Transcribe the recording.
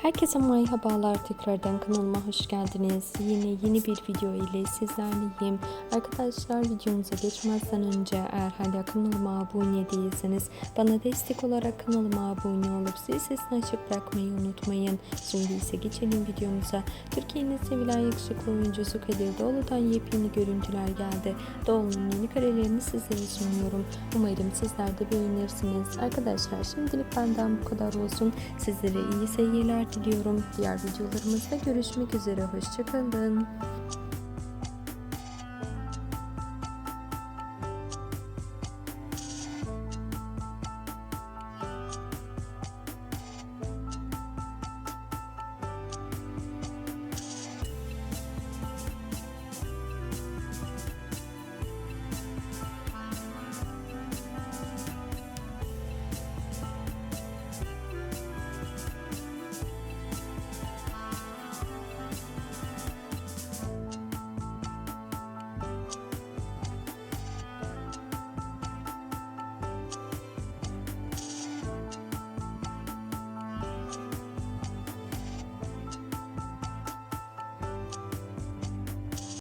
Herkese merhabalar tekrardan kanalıma hoş geldiniz. Yine yeni bir video ile sizlerleyim. Arkadaşlar videomuza geçmezden önce eğer hala kanalıma abone değilseniz bana destek olarak kanalıma abone olup zil sesini açıp bırakmayı unutmayın. Şimdi ise geçelim videomuza. Türkiye'nin sevilen yakışıklı oyuncusu Kadir Doğulu'dan yepyeni görüntüler geldi. Doğulu'nun yeni karelerini sizlere sunuyorum. Umarım sizler de beğenirsiniz. Arkadaşlar şimdilik benden bu kadar olsun. Sizlere iyi seyirler diliyorum. Diğer videolarımızda görüşmek üzere. Hoşçakalın.